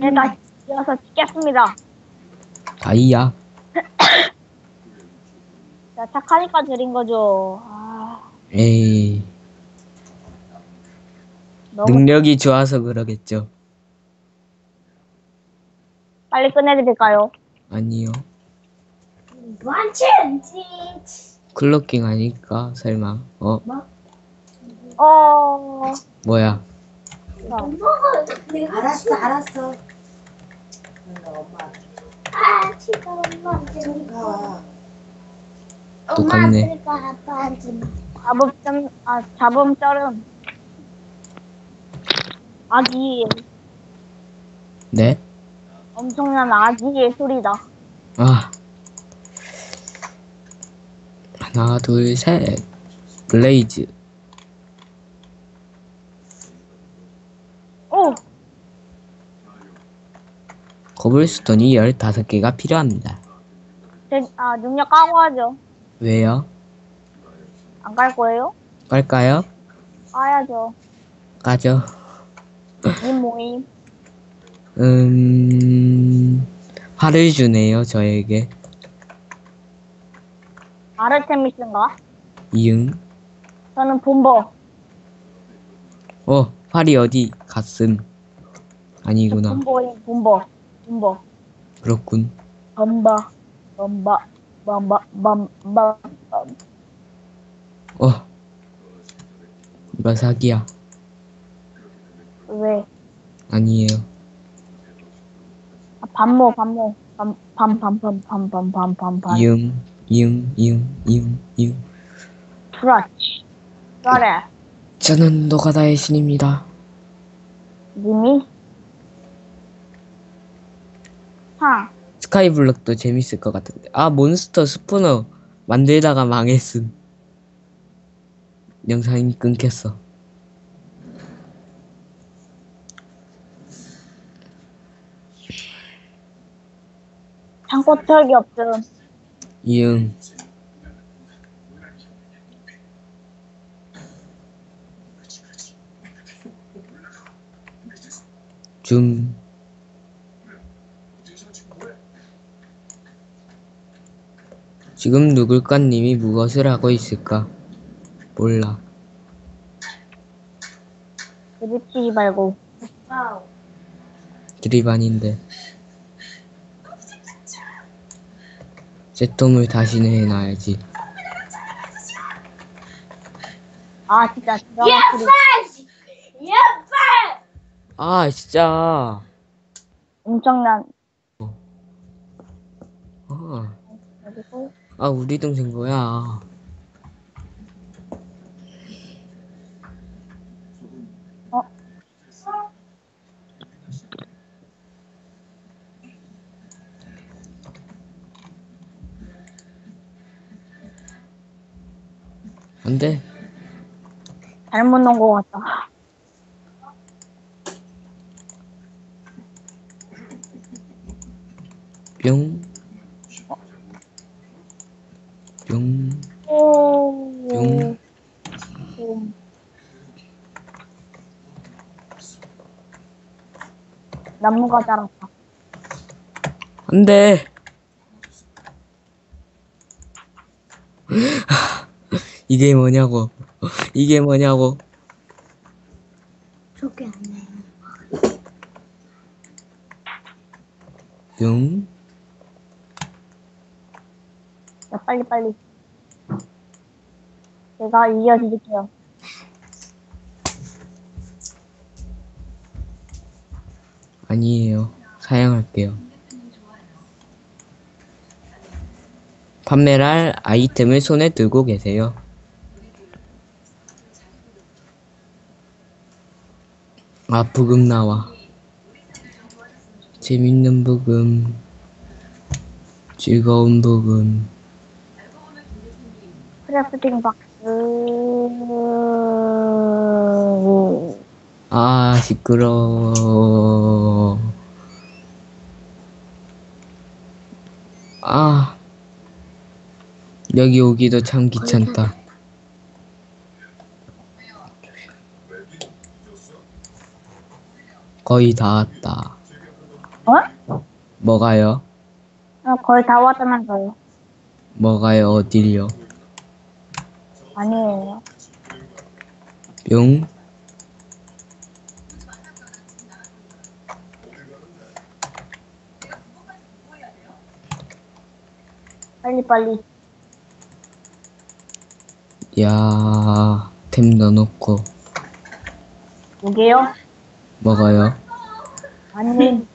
제가 이어서 찍겠습니다. 다이야. 자, 착하니까 드린 거죠. 아, 에이, 너무 능력이 좋아서 그러겠죠. 빨리 끝내드릴까요? 아니요. 완전 클로킹 아닐까? 설마. 어, 어, 뭐야. 자, 내가 알았어 알았어 아 지금 엄마한테 가 똑같네. 엄마한테 가 아빠한테 잡음점, 아, 잡음절은 아기, 네? 엄청난 아기의 소리다. 아. 하나, 둘, 셋. 블레이즈. 오! 거블스톤이 15개가 필요합니다. 제, 아, 능력 까고 하죠. 왜요? 안 깔 거예요? 깔까요? 까야죠. 까죠. 님 모임. 음, 화를 주네요, 저에게. 아르테미스인가? 이응. 저는 본버. 어, 활이 어디 갔음. 아니구나. 본버임, 본버. 본버. 그렇군. 범바. 범바. 범바. 범바. 어. 이거 사기야. 왜? 아니에요. 아, 반모, 반모. 밤. 이응, 이응, 이응, 이응, 이응. 브라치. 그래. 저는 노가다의 신입니다. 님이? 하. 스카이블럭도 재밌을 것 같은데. 아, 몬스터 스푸너 만들다가 망했음. 영상이 끊겼어. 털기 없음. 이응. 줌. 지금 누굴까 님이 무엇을 하고 있을까? 몰라. 드립치지 말고. 드립 아닌데. 제톰을 다시 내놔야지. 아, 진짜. 드라마. 예빨 아, 진짜. 엄청난. 아, 그리고 아 우리 동생 뭐야. 어? 안 돼. 잘못 놓은 것 같다. 뿅. 뿅. 오. 뿅. 음. 나무가 자랐다. 안 돼. 이게 뭐냐고. 이게 뭐냐고. 저게 안 돼 뿅. 자, 빨리, 빨리. 제가 이어드릴게요. 아니에요. 사양할게요. 판매할 아이템을 손에 들고 계세요. 아, 부금 나와. 재밌는 부금. 즐거운 부금. 크래프팅 박스. 아, 시끄러워. 아. 여기 오기도 참 귀찮다. 거의 다 왔다. 어? 뭐가요? 어, 거의 다 왔다면서요. 뭐가요? 어딜요? 아니에요. 뿅. 빨리 빨리. 야, 템 넣어놓고 무게요? 먹어요. 아니.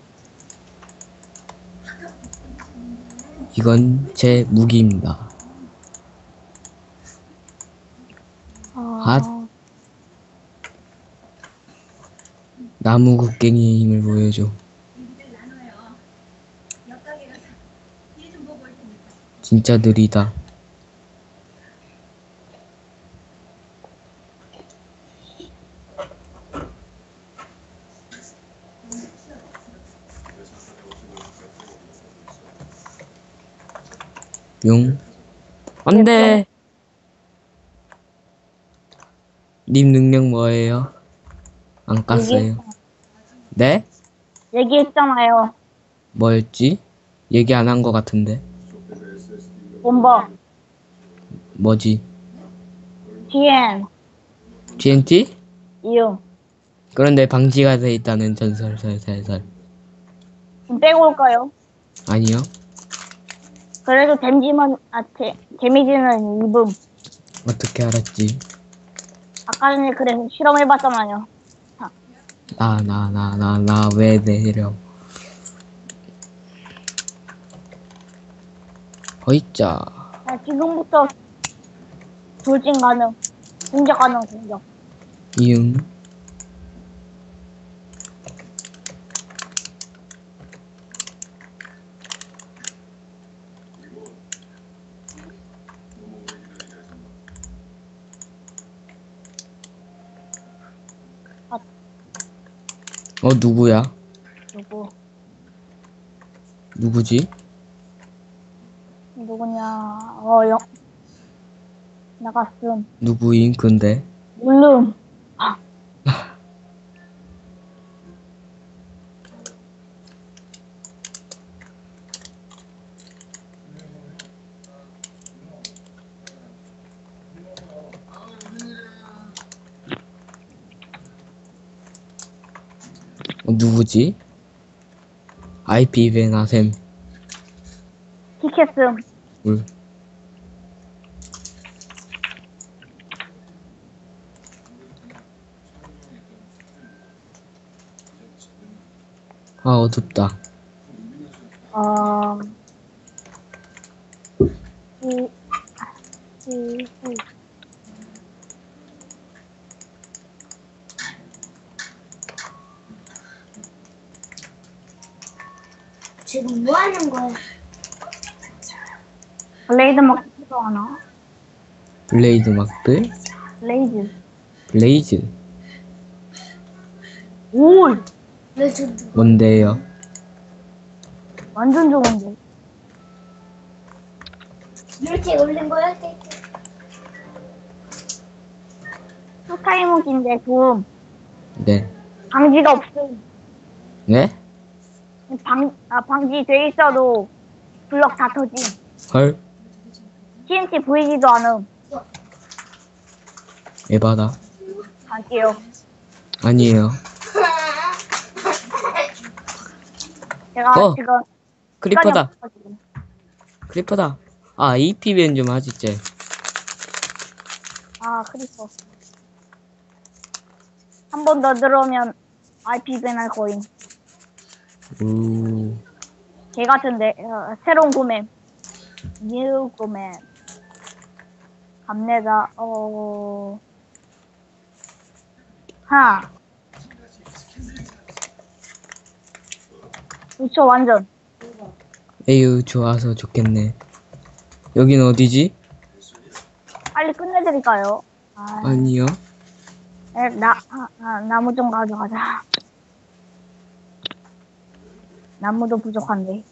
이건 제 무기입니다. 어, 핫. 나무 곡괭이의 힘을 보여줘. 진짜 느리다. 용. 안 돼! 님 능력 뭐예요? 안 깠어요. 네? 얘기했잖아요. 뭐였지? 얘기 안한것 같은데. 본버. 뭐지? TN. TNT? 이응. 그런데 방지가 돼 있다는 전설, 설설설. 좀 빼고 올까요? 아니요. 그래도 댐지만, 아, 데, 데미지는 입음. 어떻게 알았지? 아까 전에 그래서 실험해봤잖아요. 나, 나, 나, 나, 나, 왜 내려. 허이짜. 자, 지금부터 돌진 가능. 공격 가능, 공격. 이응. 어, 누구야? 누구? 누구지? 누구냐? 어, 영. 나갔음. 누구인 근데? 물름. 어, 누구지? IP 베나셈. 티켓음. 물. 아, 어둡다. 어. 이, 이, 지금 뭐 하는 거야? 블레이드 막 필요하나? 블레이드 막들? 블레이즈. 올! 왜 저, 누- 뭔데요? 완전 좋은데. 이렇게 올린 거야? 이렇게? 투타임목인데 좀 네. 방지가 없음. 네? 방, 아, 방지 돼 있어도 블럭 다 터짐. 헐? TNT 보이지도 않음. 에바다. 갈게요. 아니에요. 제가 어, 지금 크리퍼다. 시간이 없어가지고. 크리퍼다. 아, AP 벤좀 하지, 쟤. 아, 크리퍼. 한 번 더 들어오면 IP 배날 거임. 우. 개 같은데 어, 새로운 구매. 뉴 구매. 갑니다. 어. 하. 그쵸 완전. 에휴, 좋아서 좋겠네. 여긴 어디지? 빨리 끝내드릴까요? 아, 아니요. 에, 나 아, 아, 나무 좀 가져가자. 나무도 부족한데.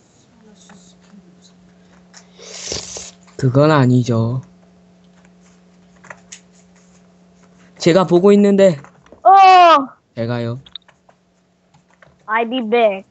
그건 아니죠. 제가 보고 있는데, 어, 잘 가요. I be back.